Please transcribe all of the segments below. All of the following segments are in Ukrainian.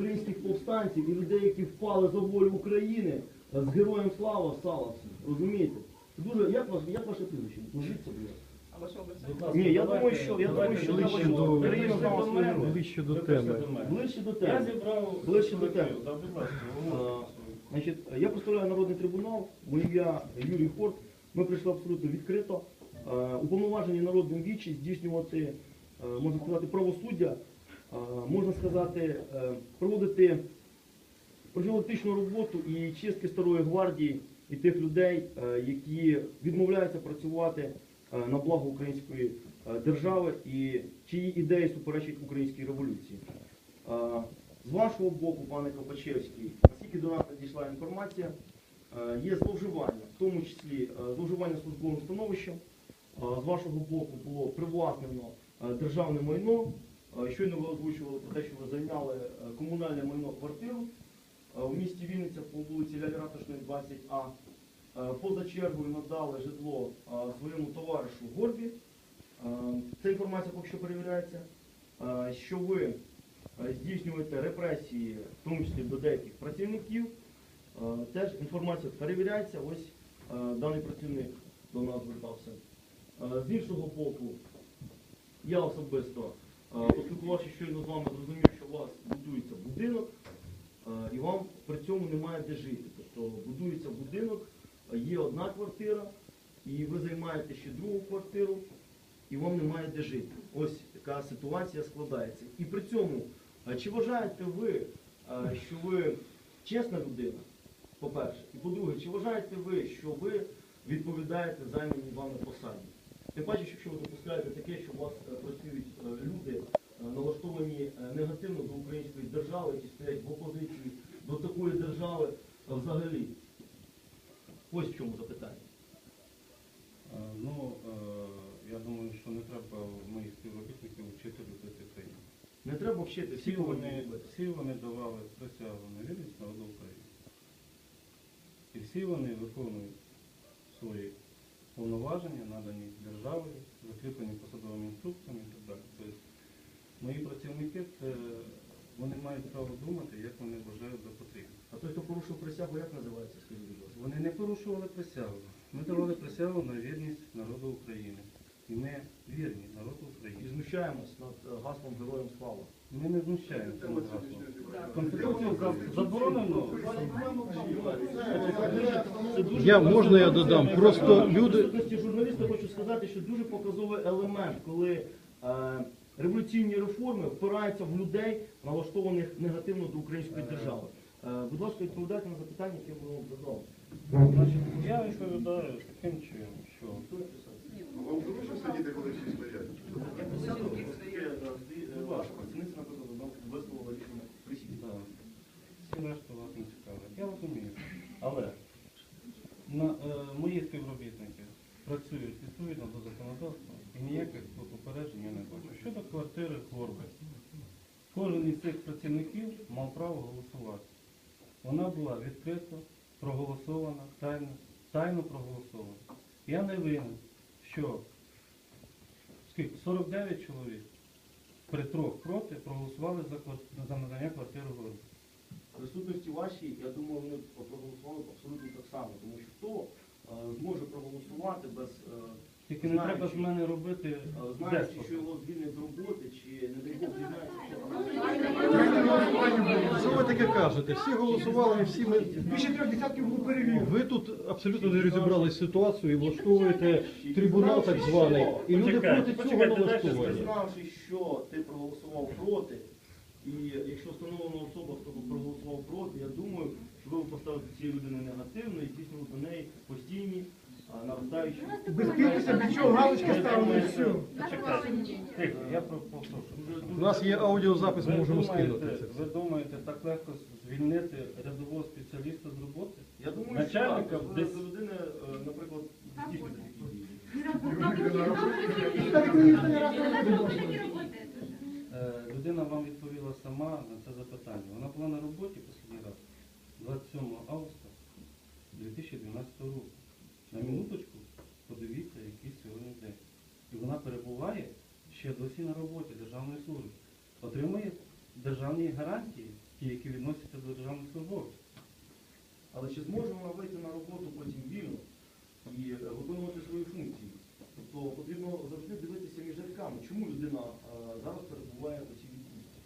українських повстанців і людей, які впали за волю України з героєм слава Саласом. Розумієте? Дуже як ваш як ваше прізвище? Ласка. Будь Ні, я думаю, що я думаю, що ближче до- мене. Ближче до теми. Ближче до Я зібрав Ближче до теми. Да, будь ласка, Значить, я представляю народний трибунал, моє ім'я Юрій Хорт. Ми прийшли абсолютно відкрито. Е, Уповноважені народним вічі здійснювати, е, можна сказати, правосуддя, можна сказати, е, проводити профілактичну роботу і чистки старої гвардії і тих людей, е, які відмовляються працювати е, на благо української е, держави і чиї ідеї суперечать українській революції. Е, З вашого боку, пане Копачевський, наскільки до нас надійшла інформація, е, є зловживання, в тому числі е, зловживання службовим становищем. Е, З вашого боку було привласнено е, державне майно. Е, Щойно ви озвучували про те, що ви зайняли е, комунальне майно квартиру е, в місті Вінниця по вулиці Лялі Ратушної, 20А. Е, Поза чергою надали житло своєму товаришу Горбі. Ця інформація поки що перевіряється. Що ви здійснюєте репресії, в тому числі до деяких працівників. Теж інформація перевіряється. Ось даний працівник до нас звертався. З іншого боку, я особисто, е, поспілкувавшись щойно з вами, зрозумів, що у вас будується будинок, е, і вам при цьому немає де жити. Тобто будується будинок, е, є одна квартира, і ви займаєте ще другу квартиру, і вам немає де жити. Ось така ситуація складається. І при цьому, чи вважаєте ви, що ви чесна людина, по-перше, і по-друге, чи вважаєте ви, що ви відповідаєте займаній вами посаді? Тим паче, якщо ви допускаєте таке, що у вас е, працюють е, люди, е, налаштовані негативно до української держави, які стоять в опозиції до такої держави взагалі. Ось в чому запитання. Ну, я думаю, що не треба моїх співробітників вчити любити країну. Не треба вчити, всі вони, всі вони давали присягу на вірність народу України. І всі вони виконують свої повноваження, надані державою, закріплені посадовими інструкціями і так далі. Тобто мої працівники це вони мають право думати, як вони вважають за потрібне. А той, хто порушив присягу, як називається, скажіть, будь ласка? Вони не порушували присягу. Ми давали присягу на вірність народу України. І ми вірні народу І України. знущаємось над е, гаслом Героям Слава. Ми не знущаємося над гаслом. Конституцію заборонено. Я можна я додам? Просто люди журналіста хочу сказати, що дуже показовий елемент, коли е, революційні реформи впираються в людей, налаштованих негативно до української держави. Е, будь ласка, відповідайте на запитання, яке ми вам задали. Значить, я відповідаю таким чином, що Вам зручно сидіти, коли всі стоять? Ваша працівниця, наприклад, нам висловила рішення присісти. да, всі решта вас не цікавлять. Я розумію. Але на, е, мої співробітники працюють відповідно до законодавства і ніяких попереджень я не бачу. Щодо квартири Горби, кожен із цих працівників мав право голосувати. Вона була відкрито проголосована, тайно, тайно проголосована. Я не винен, що скільки, 49 чоловік при трьох проти проголосували за, за надання квартири Горби. В присутності вашій, я думаю, вони проголосували абсолютно так само, тому що хто е, зможе проголосувати без е, Тільки не треба з мене робити е, знаючи, деспота. що його звільнять з роботи, чи не дай Бог дізнається, що що ви таке кажете? Всі голосували, всі ми. Більше трьох десятків було перевірено. Ви тут абсолютно не розібрали ситуацію і влаштовуєте трибунал так званий, і люди проти цього налаштовані. Знавши, що ти проголосував проти, і якщо встановлена особа, хто проголосував проти, я думаю, що ви поставите цієї людини негативно і здійснили до неї постійні а, наростаючі. Без підписа, без чого галочки ставили і все. Тихо, я про- попрошу. У нас є аудіозапис, ми можемо скинути це. ви думаєте, так легко звільнити рядового спеціаліста з роботи? Я думаю, Начальника що так, десь- до людини, е, наприклад, здійснюєте такі дії. Так, мені ніхто не раз не. Е, Людина вам відповіла сама на це запитання. Вона була на роботі останній раз 27 августа 2012 року. На минуточку подивіться, який сьогодні день. І вона перебуває ще досі на роботі Державної служби. Отримує державні гарантії ті, які відносяться до державних службовців. Але чи зможе вона вийти на роботу потім вільно і виконувати свої функції? Тобто потрібно завжди дивитися між рядками, чому людина зараз перебуває у цій відпустці.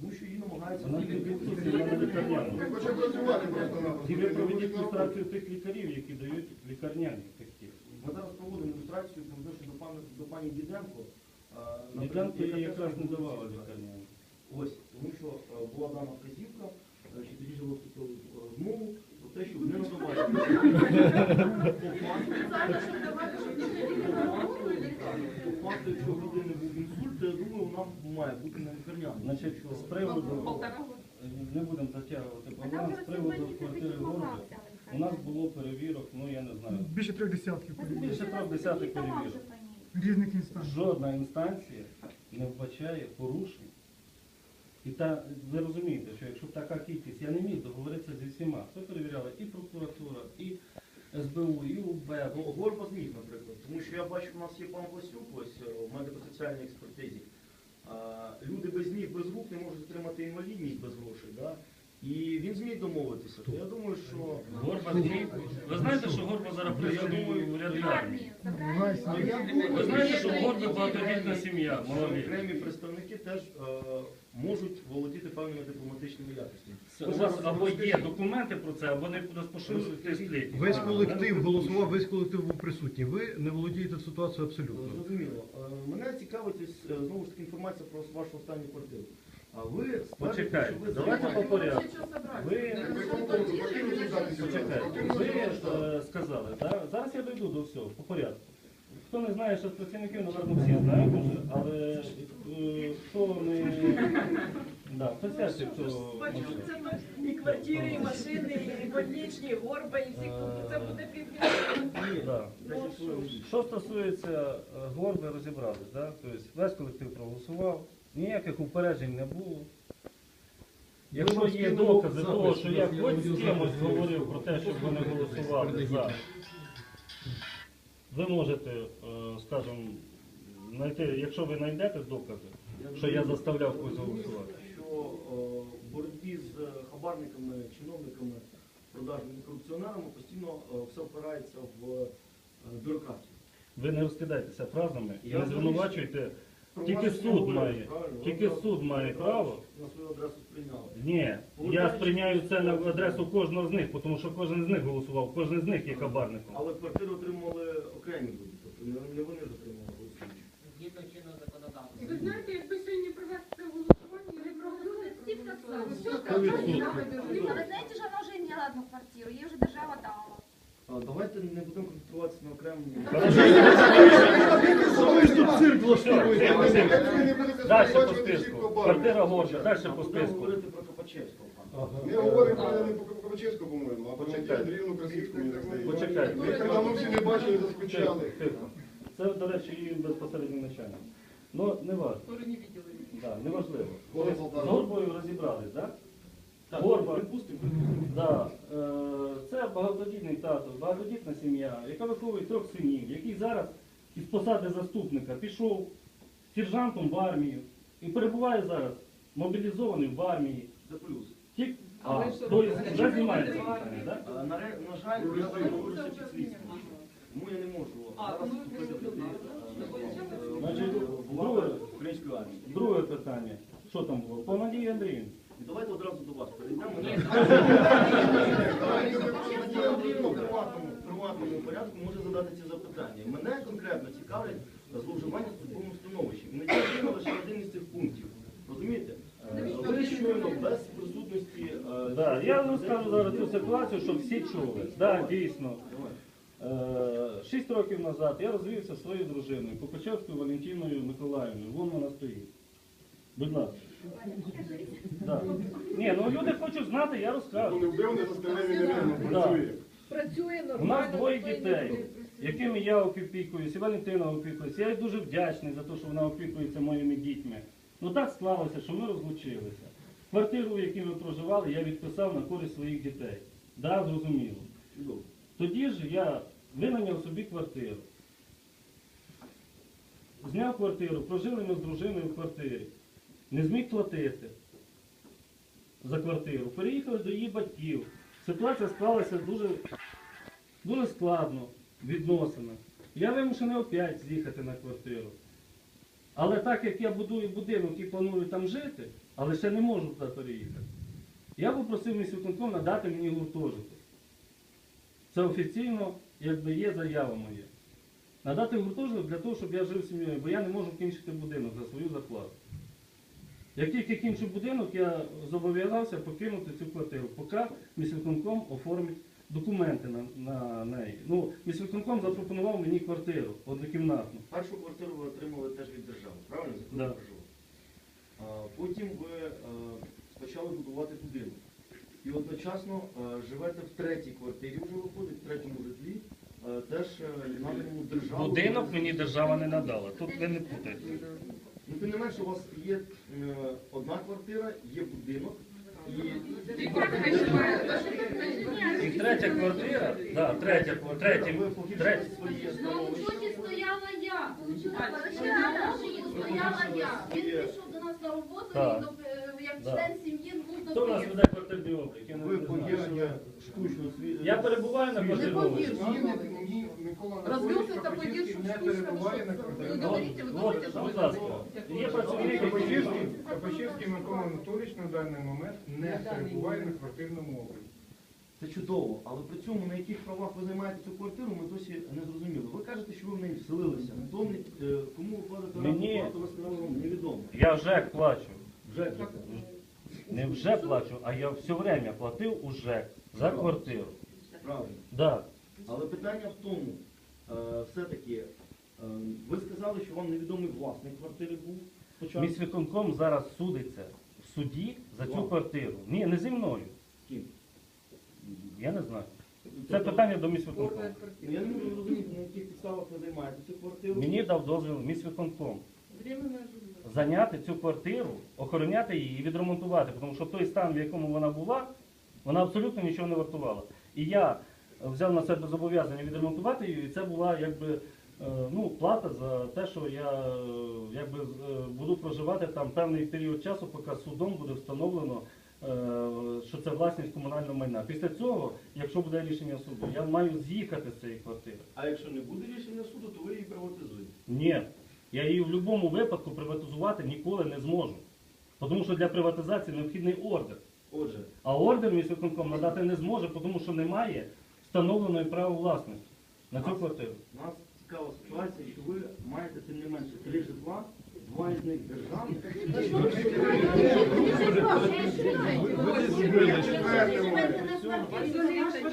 Тому що її намагаються Вона не відпустить, вона не лікарняна. Він хоче працювати просто І ви проведіть люстрацію тих лікарів, які дають лікарняні такі. Ми зараз проводимо ілюстрацію по відношенню до пані, до пані Діденко. е, на яка якраз не давала лікарняні. Ось, тому що е, була дана вказівка, е, що тоді ж ви розмову про те, щоб не надавати. По факту, по факту, якщо в людини був інсульт, то я думаю, вона має бути на лікарняному. Значить, з приводу, не будемо затягувати проблем, з приводу квартири Горби, у нас було перевірок, ну я не знаю, Більше трьох десятків перевірок. більше трьох десятих перевірок. різних інстанцій. Жодна інстанція не вбачає порушень. І та, ви розумієте, що якщо б така кількість, я не міг договоритися зі всіма. Це перевіряла і прокуратура, і СБУ, і УБ. Ну, Горба зміг, наприклад, тому що я бачу, у нас є пан Власюк, ось е, в медико-соціальній експертизі. Люди без ніг, без рук не можуть отримати інвалідність без грошей. Да? І він зміг домовитися. То я думаю, що Горба зміг. Ви знаєте, що Горба зараз працює в уряді армії? Ви знаєте, що в Горби багатодітна сім'я, молоді. окремі представники теж е, можуть володіти певними дипломатичними якостями. У вас або є документи про це, або не розпоширюєте слід. Весь колектив голосував, весь колектив був присутній. Ви не володієте ситуацією абсолютно. Зрозуміло. Е, Мене цікавить ось, е, знову ж таки інформація про вашу останню квартиру. А ви Почекайте, що ви давайте по порядку. Ви Почекайте, ви е, сказали, да? зараз я дойду до всього, по порядку. Хто не знає, що з працівників, напевно, всі знають вже, але е, хто не... Да, присядьте, хто... Бачу, може. це ми і квартири, і машини, і больничні, і горба, і всі це буде півмільйона. Да. Хвилин. Що стосується е, Горби, розібрались, да? тобто весь колектив проголосував, ніяких упереджень не було. Якщо є докази того, що я я хоч з кимось говорив про те, щоб вони голосували за, ви можете, е, скажімо, знайти, якщо ви знайдете докази, що я заставляв когось голосувати. що е, в боротьбі з хабарниками, чиновниками, продажними корупціонерами постійно е, все опирається в бюрократію. Ви не розкидайтеся фразами і не звинувачуйте. Тільки суд має, тільки суд має право. На свою адресу сприйняли. Ні, я сприйняю це на адресу кожного з них, тому що кожен з них голосував, кожен з них є хабарником. Але квартиру отримали окремі люди, тобто не, не вони ж отримали голосуючі. Згідно чинного законодавства. І ви знаєте, якби сьогодні провести голосування, не проводили Всі так само. все відсотків. Ви знаєте, що вона вже имела одну квартиру, їй вже держава дала. Давайте не будемо концентруватися на окремому. Цирк влаштовуєте. Далі по списку. Квартира Горша, далі по Будемо списку. говорити про Копачевського. Ми говоримо про не про Ковачевську, по-моєму, а про Андріївну здається. Почекайте. Ми так давно всі не бачили, Тихо, заскучали. Це, до речі, її безпосередньо начальник. Ну, не важливо. стороні відділення. Неважливо. Тобто, З. Горбою розібрались, так? Так, Горба. припустимо. Да. Е, Це багатодітний тато, багатодітна сім'я, яка виховує трьох синів, який зараз із посади заступника пішов сержантом в армію і перебуває зараз мобілізований в армії. Це плюс. Тільки А ви а, то есть вже знімається питання, так? А, На, ре- на жаль, я знаходжуся під слідством. Тому я не можу А, зараз ну, вступити в ви- е, Значить, в друге- української армії. Друге питання. Що там було? По Надії Андріївні. І давайте одразу до вас перейдемо. В приватному, приватному порядку може задати ці запитання. Мене конкретно цікавлять зловживання службовим становищем. І Надія Андріївна лише один із цих пунктів. Розумієте? Е, Ви щойно без присутності... е, Да, я вам скажу зараз цю ситуацію, щоб всі чули. Да, дійсно. Е, Шість років назад я розвівся зі своєю дружиною, Копачевською Валентиною Миколаївною. Вон вона стоїть. Будь ласка. Да. Ні, ну люди хочуть знати, я розкажу. не вбив, не застрелив, і не працює. Працює У нормально. нас двоє ніхто не дітей, буде. якими я опікуюся, і Валентина опікується. Я їй дуже вдячний за те, що вона опікується моїми дітьми. Ну так склалося, що ми розлучилися. Квартиру, в якій ми проживали, я відписав на користь своїх дітей. Да, зрозуміло. Тоді ж я винайняв собі квартиру. Зняв квартиру, прожили ми з дружиною в квартирі. Не зміг платити. за квартиру, переїхали до її батьків. Ситуація склалася дуже, дуже складно відносина. Я вимушений опять з'їхати на квартиру. Але так як я будую будинок і планую там жити, але ще не можу туди переїхати, я попросив міськвиконком надати мені гуртожиток. Це офіційно, якби є заява моя. Надати гуртожиток для того, щоб я жив з сім'єю, бо я не можу кінчити будинок за свою зарплату. Як тільки кінчу будинок, я зобов'язався покинути цю квартиру, поки міськвиконком оформить документи на, на неї. Ну, міськвиконком запропонував мені квартиру однокімнатну. Першу квартиру ви отримали теж від держави, правильно? За яку Да. Потім ви е, почали будувати будинок. І одночасно е, живете в третій квартирі, вже виходить, в третьому житлі, е, теж наданому державою. Будинок мені держава не надала. Тут ви не путайте. Ну, тим не менше, у вас є е, одна квартира, є будинок. І І третя квартира, да, третя, третя, ви третя, погіршили своє На становище. стояла я. Получила стояла я. Він прийшов до нас на роботу, Так. і до- е, як Да. член сім'ї Хто у нас до веде квартирний облік? Я не Ви знаю. погіршили штучно свій. Я перебуваю на квартирному обліку. Ні, ні, ні, Микола Анатолійович Развелся это Капачинський пойдешь не перебуває на Вы квартирі. говорите, вы От, говорите, что будь вы ласка, є працівник, який Капачинський, Капачинський Микола Анатолійович на даний момент не перебуває на квартирному обліку. Це чудово, але при цьому на яких правах ви займаєте цю квартиру, ми досі не зрозуміли. Ви кажете, що ви в неї вселилися. Хто не- е, кому ви платите Мені- плату, ви сказали вам невідомо. Я ЖЕК плачу. Вже не вже плачу, а я все время платив у ЖЕК за квартиру. правильно. Да. Але питання в тому, е, все-таки, е, ви сказали, що вам невідомий власник квартири був спочатку. Міськвиконком зараз судиться в суді за цю Вам? квартиру. Ні, не зі мною. З ким? Я не знаю. Це Тобто, питання до міськвиконкому. ну, Я не можу зрозуміти, на яких підставах ви займаєте цю квартиру. Мені дав дозвіл міськвиконком зайняти цю квартиру, охороняти її і відремонтувати, тому що той стан, в якому вона була, вона абсолютно нічого не вартувала. І я взяв на себе зобов'язання відремонтувати її, і це була якби е, ну, плата за те, що я е, якби е, буду проживати там певний період часу, поки судом буде встановлено, що це власність комунального майна. Після цього, якщо буде рішення суду, я маю з'їхати з цієї квартири. А якщо не буде рішення суду, то ви її приватизуєте. Ні, я її в будь-якому випадку приватизувати ніколи не зможу. Тому що для приватизації необхідний ордер. Отже, А ордер міськвиконком надати не зможе, тому що немає встановленої права власності на цю квартиру. У нас цікава ситуація, що ви маєте тим не менше три житла, два державний.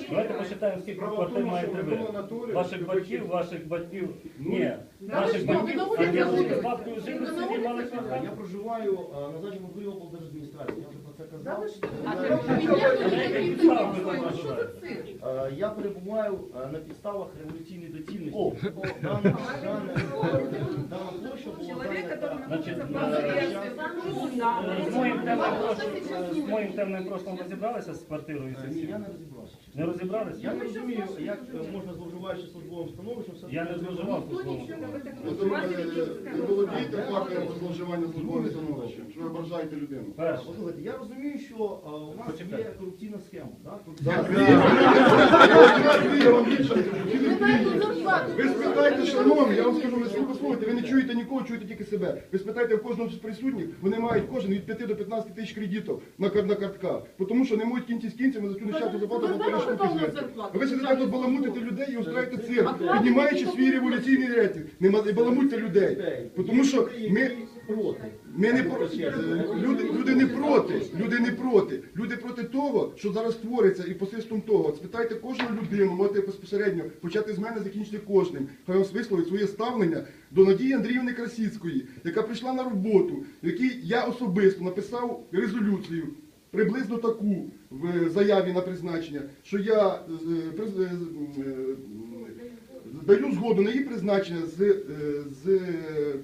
Давайте посчитаємо, скільки квартир маєте ви. Ваших батьків, ваших батьків. Ні. Ваших батьків. А я з бабкою жили в селі мали Я проживаю на задньому дворі облдержадміністрації, це казав. Е, Я перебуваю е, на підставах революційної доцільності. Дана, площа була е, З моїм темним прошлом, розібралися з квартирою Е, я не розібрався. Не розібралися? Я не розумію, як е, можна зловживаючи службовим становищем, все Я не зловживав службовим. Ви ви володієте фактом зловживання службовим становищем? Що ви ображаєте людину? Перше. Послухайте, я розумію, що е, у вас є корупційна схема. Так? Ви спитайте, шановні, я вам скажу, ви послухайте, ви не чуєте нікого, чуєте тільки себе. Ви спитайте в кожного з присутніх, вони мають кожен від 5 до 15 тисяч кредитів на, картках. Тому що не можуть кінці з кінцями за цю нещасну зарплату за три штуки звести. А ви сидите тут баламутите людей і устраєте цирк, піднімаючи свій революційний рейтинг. Не баламутьте людей. Тому що ми... проти. Ми не е, люди, люди не проти, люди не проти. Люди проти того, що зараз твориться, і посистом того. Спитайте кожну людину, можете безпосередньо почати з мене, закінчити кожним. Хай вам висловить своє ставлення до Надії Андріївни Красіцької, яка прийшла на роботу, в якій я особисто написав резолюцію. Приблизно таку в заяві на призначення, що я е, е, е, даю згоду на її призначення з, е, з, е,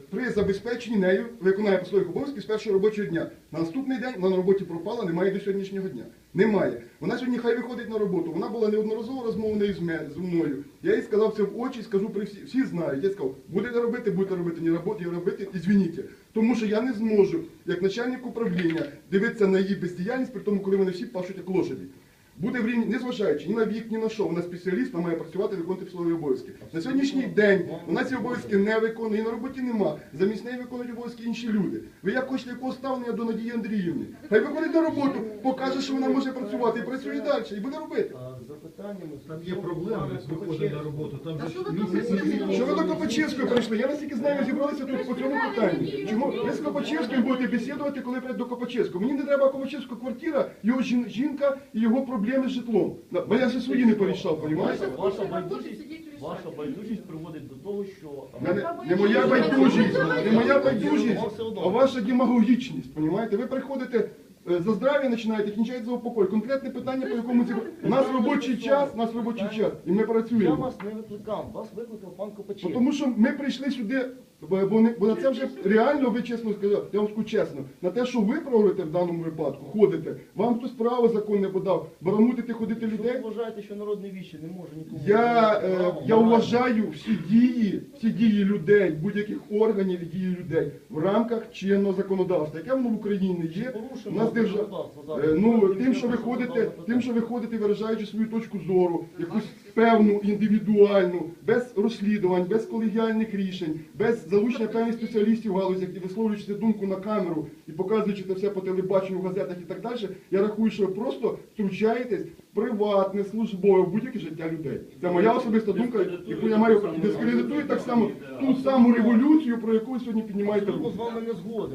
при забезпеченні нею виконання своїх обов'язків з першого робочого дня. На наступний день вона на роботі пропала, немає до сьогоднішнього дня. Немає. Вона сьогодні хай виходить на роботу. Вона була неодноразово мене зі мною. Я їй сказав це в очі, скажу при всі, всі знають. Я сказав, будете робити, будете робити, не роботи, робити, і звініть. Тому що я не зможу, як начальник управління, дивитися на її бездіяльність, при тому, коли вони всі пашуть як лошаді. Буде в рівні, незважаючи ні на вік, ні на що, вона спеціаліст, вона має працювати, виконувати свої обов'язки. На сьогоднішній день вона ці обов'язки не виконує, і на роботі нема. Замість неї виконують обов'язки інші люди. Ви як хочете якого ставлення до Надії Андріївни? Хай виходить на роботу, покаже, що вона може працювати, і працює далі, і буде робити. Запитаннями Там є проблеми з виходом на роботу. Там же що ж? Що ви до Копачівської прийшли? Я наскільки знаю, зібралися тут по цьому питанню. Чому ви з Копачівським будете бесідувати, коли прийдете до Копачівського? Мені не треба Копачівська квартира, його жін- жінка і його проблеми з житлом. Бо я ще свої не порішав, розумієте? Ваша байдужість, ваша байдужість приводить до того, що Не, не моя байдужість, не моя байдужість, а ваша демагогічність, розумієте? Ви приходите за здрав'я починаєте, кінчаєте за упокой. Конкретне питання, по якому ці... У нас робочий час, у нас робочий час, і ми я працюємо. вас не викликав, вас викликав пан Бо Копачев. Тому що ми прийшли сюди, бо, бо, не- бо на це вже реально, ви чесно сказали, я вам скажу чесно, на те, що ви проводите в даному випадку, ходите, вам хтось право законне подав, барамутити, ходити Що людей. ви вважаєте, що народний вічі не може нікому... Я, е, Право, я вважаю всі дії, всі дії людей, будь-яких органів і дії людей в рамках чинного законодавства, яке воно в Україні є. У Порушено нас держава. законодавство зараз. Е, Ну, Тим, що ви ходите, тим, що ви ходите, виражаючи свою точку зору, якусь певну індивідуальну, без розслідувань, без колегіальних рішень, без залучення певних спеціалістів в галузях і висловлюючи думку на камеру і показуючи це все по телебаченню, в газетах і так далі, я рахую, що ви просто втручаєтесь в приватне, службове, в будь-яке життя людей. Це моя особиста думка, яку я маю і дискредитує так само ту саму революцію, про яку ви сьогодні піднімаєте руку. з.